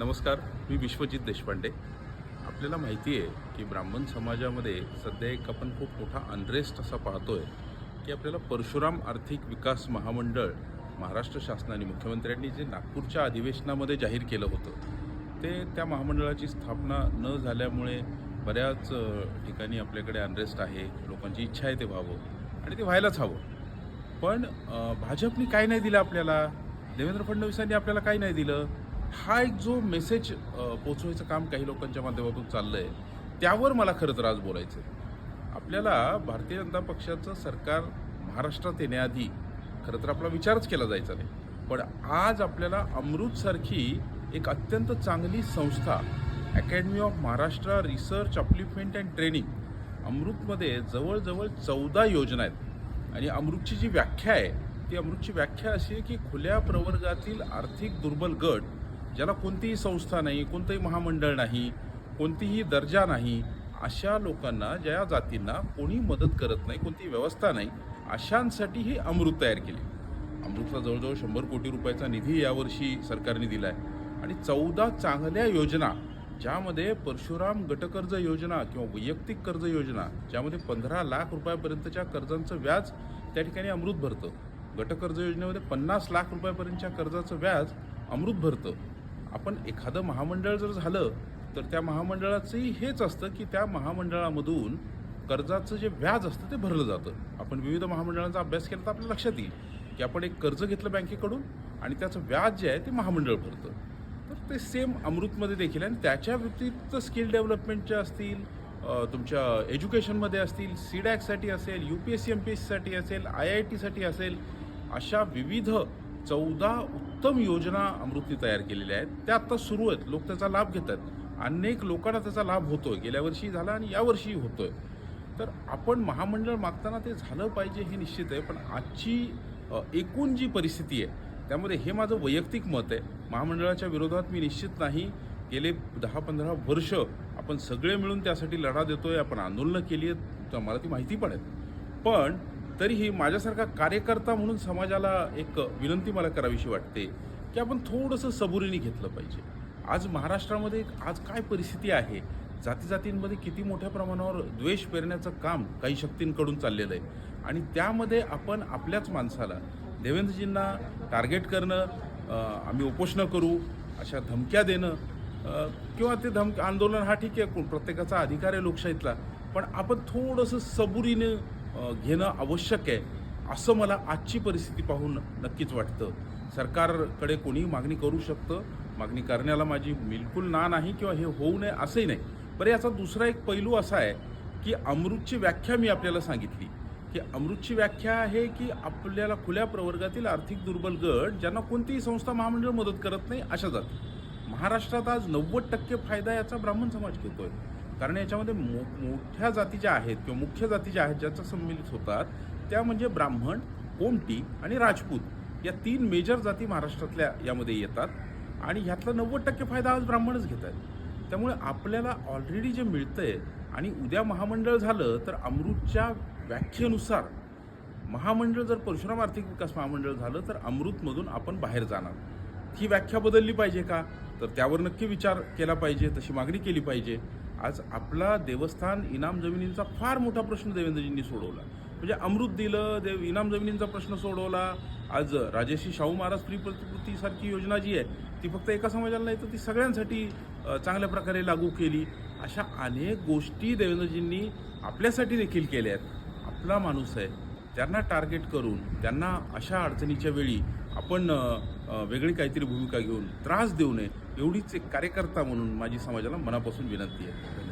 नमस्कार मी विश्वजित देशपांडे. आपल्याला माहिती आहे की ब्राह्मण समाजामध्ये सध्या एक आपण खूप मोठा अनरेस्ट असा पाहतोय की आपल्याला परशुराम आर्थिक विकास महामंडळ महाराष्ट्र शासनाने मुख्यमंत्र्यांनी जे नागपूरच्या अधिवेशनामध्ये जाहीर केलं होतं ते त्या महामंडळाची स्थापना न झाल्यामुळे बऱ्याच ठिकाणी आपल्याकडे अनरेस्ट आहे लोकांची इच्छा आहे ते व्हावं आणि ते व्हायलाच हवं. पण भाजपने काय नाही दिलं आपल्याला? देवेंद्र फडणवीसांनी आपल्याला काय नाही दिलं? हा एक जो मेसेज पोचवायचं काम काही लोकांच्या माध्यमातून चाललं आहे त्यावर मला खरं तर आज बोलायचं आहे. आपल्याला भारतीय जनता पक्षाचं सरकार महाराष्ट्रात येण्याआधी खरं तर आपला विचारच केला जायचा नाही पण आज आपल्याला अमृतसारखी एक अत्यंत चांगली संस्था academy of Maharashtra research upliftment and training अमृतमध्ये जवळजवळ चौदा योजना आहेत आणि अमृतची जी व्याख्या आहे ती अमृतची व्याख्या अशी आहे की खुल्या प्रवर्गातील आर्थिक दुर्बल गट ज्याला कोणतीही संस्था नाही कोणतंही महामंडळ नाही कोणतीही दर्जा नाही अशा लोकांना ज्या जातींना कोणी मदत करत नाही कोणती व्यवस्था नाही अशांसाठी ही अमृत तयार केली. अमृतला जवळजवळ शंभर कोटी रुपयाचा निधी यावर्षी सरकारने दिला आहे आणि चौदा चांगल्या योजना ज्यामध्ये परशुराम गटकर्ज योजना किंवा वैयक्तिक कर्ज योजना ज्यामध्ये पंधरा लाख रुपयापर्यंतच्या कर्जांचं व्याज त्या ठिकाणी अमृत भरतं. गटकर्ज योजनेमध्ये पन्नास लाख रुपयापर्यंतच्या कर्जाचं व्याज अमृत भरतं. आपण एखादं महामंडळ जर झालं तर त्या महामंडळाचंही हेच असतं की त्या महामंडळामधून कर्जाचं जे व्याज असतं ते भरलं जातं. आपण विविध महामंडळांचा अभ्यास केला तर आपल्या लक्षात येईल की आपण एक कर्ज घेतलं बँकेकडून आणि त्याचं व्याज जे आहे ते महामंडळ भरतं. तर ते सेम अमृतमध्ये देखील आहे आणि त्याच्या व्यतिरिक्त स्किल डेव्हलपमेंटच्या असतील तुमच्या एज्युकेशनमध्ये असतील सीडॅकसाठी असेल U P S C M P S सीसाठी असेल आय आय टीसाठी असेल अशा विविध चौदा उत्तम योजना अमृतनी तयार केलेल्या आहेत. त्या आत्ता सुरू आहेत. लोक त्याचा लाभ घेत आहेत अनेक लोकांना त्याचा लाभ होतोय. गेल्या वर्षी झाला आणि यावर्षीही होतोय. तर आपण महामंडळ मागताना ते झालं पाहिजे हे निश्चित आहे. पण आजची एकूण जी परिस्थिती आहे त्यामध्ये हे माझं वैयक्तिक मत आहे. महामंडळाच्या विरोधात मी निश्चित नाही. गेले दहा पंधरा वर्ष आपण सगळे मिळून त्यासाठी लढा देतोय. आपण आंदोलनं केली आहेत. तर मला ती माहिती पण आहेत. पण तरीही माझ्यासारखा कार्यकर्ता म्हणून समाजाला एक विनंती मला करावीशी वाटते की आपण थोडंसं सबुरीने घेतलं पाहिजे. आज महाराष्ट्रामध्ये एक- आज काय परिस्थिती आहे? जाती जातींमध्ये किती मोठ्या प्रमाणावर द्वेष पेरण्याचं काम काही शक्तींकडून चाललेलं आहे. आणि त्यामध्ये आपण आपल्याच माणसाला देवेंद्रजींना टार्गेट करणं आम्ही उपोषणं करू अशा धमक्या देणं किंवा ते धमक आंदोलन हा ठीक आहे कोण प्रत्येकाचा अधिकार आहे लोकशाहीतला पण आपण थोडंसं सबुरीने घेणं आवश्यक आहे असं मला आजची परिस्थिती पाहून नक्कीच वाटतं. सरकारकडे कोणीही मागणी करू शकतं. मागणी करण्याला माझी बिलकुल ना नाही किंवा हे होऊ नये असंही नाही. पर याचा दुसरा एक पैलू असा आहे की अमृतची व्याख्या मी आपल्याला सांगितली. की अमृतची व्याख्या आहे की आपल्याला खुल्या प्रवर्गातील आर्थिक दुर्बल गट ज्यांना कोणतीही संस्था महामंडळ मदत करत नाही अशा जात. महाराष्ट्रात आज नव्वद टक्के फायदा याचा ब्राह्मण समाज घेतोय. कारण याच्यामध्ये मो मोठ्या जाती ज्या आहेत किंवा मुख्य जाती ज्या आहेत ज्याचा संमिलित होतात त्या म्हणजे ब्राह्मण कोमटी आणि राजपूत. या तीन मेजर जाती महाराष्ट्रातल्या यामध्ये येतात आणि ह्यातला नव्वद टक्के फायदा आज ब्राह्मणच घेत आहेत. त्यामुळे आपल्याला ऑलरेडी जे मिळतं आहे आणि उद्या महामंडळ झालं तर अमृतच्या व्याख्येनुसार महामंडळ जर परशुराम आर्थिक विकास महामंडळ झालं तर अमृतमधून आपण बाहेर जाणार. ही व्याख्या बदलली पाहिजे का? तर त्यावर नक्की विचार केला पाहिजे तशी मागणी केली पाहिजे. आज आपला देवस्थान इनाम जमिनींचा फार मोठा प्रश्न देवेंद्रजींनी सोडवला. म्हणजे अमृत दिलं देव इनाम जमिनींचा प्रश्न सोडवला. आज राजेशी शाहू महाराज फ्री प्रतिकृतीसारखी योजना जी आहे ती फक्त एका समाजाला नाही तर ती सगळ्यांसाठी चांगल्या प्रकारे लागू केली. अशा अनेक गोष्टी देवेंद्रजींनी आपल्यासाठी देखील केल्या आहेत. आपला माणूस आहे त्यांना टार्गेट करून त्यांना अशा अडचणीच्या वेळी आपण वेगळी काहीतरी भूमिका घेऊन त्रास देऊ नये एवढीच एक कार्यकर्ता म्हणून माझी समाजाला मनापासून विनंती आहे.